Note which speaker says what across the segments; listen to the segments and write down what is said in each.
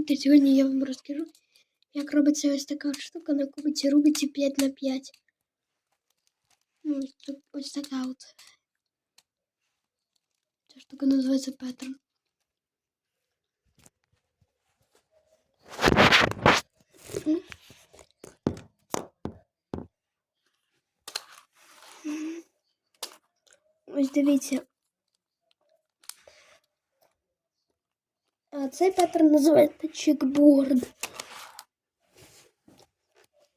Speaker 1: Дивіться, сьогодні я вам розкажу, як робиться ось така штука на кубиці Рубиці 5 на 5. Ну, ось, так- ось така от. Ця штука називається паттерн. М. М. Ось дивіться. цей паттерн називається чекборд.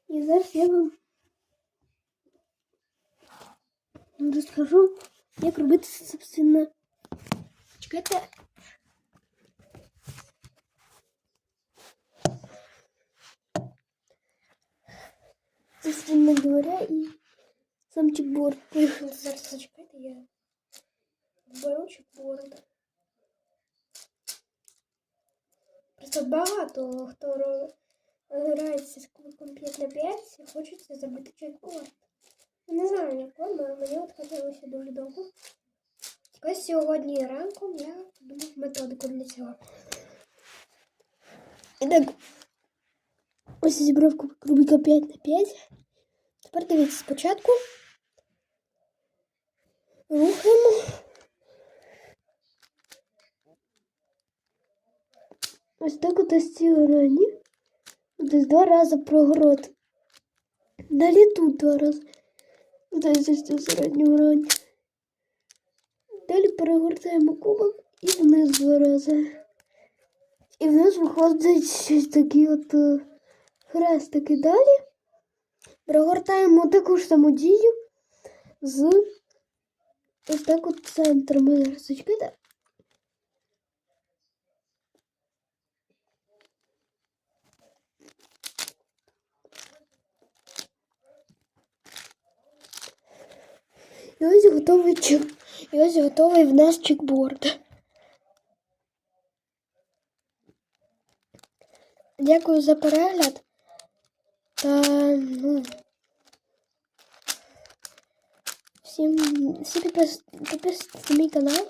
Speaker 1: І зараз я вам розкажу, як робити, собственно. Чекайте. Собственно говоря, і сам чекборд.
Speaker 2: Зараз зачекайте, я беру чекборд. Просто багато хто ро- грається з кубиком 5 на 5 і хочеться зробити чекборд. Я не знаю, як вам, але мені от хотілося дуже довго. Ось сьогодні ранком я придумав методику для цього.
Speaker 1: І так, ось я зібрав кубик Рубіка 5 на 5. Тепер дивіться спочатку. Рухаємо. Ось так ось ці рані. Десь два рази прогород. Далі тут два рази. Десь ось цю середню грань. Далі перегортаємо кубок і вниз два рази. І в нас виходить щось такі от е, хрестики далі. Прогортаємо таку ж саму дію з ось так от центром. Ми І ось готовий чек. І ось готовий в нас чекборд. Дякую за перегляд. Та ну. Всім, всі підпис, підписуйтесь на мій канал.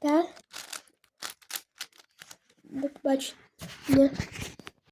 Speaker 1: Та. До побачення.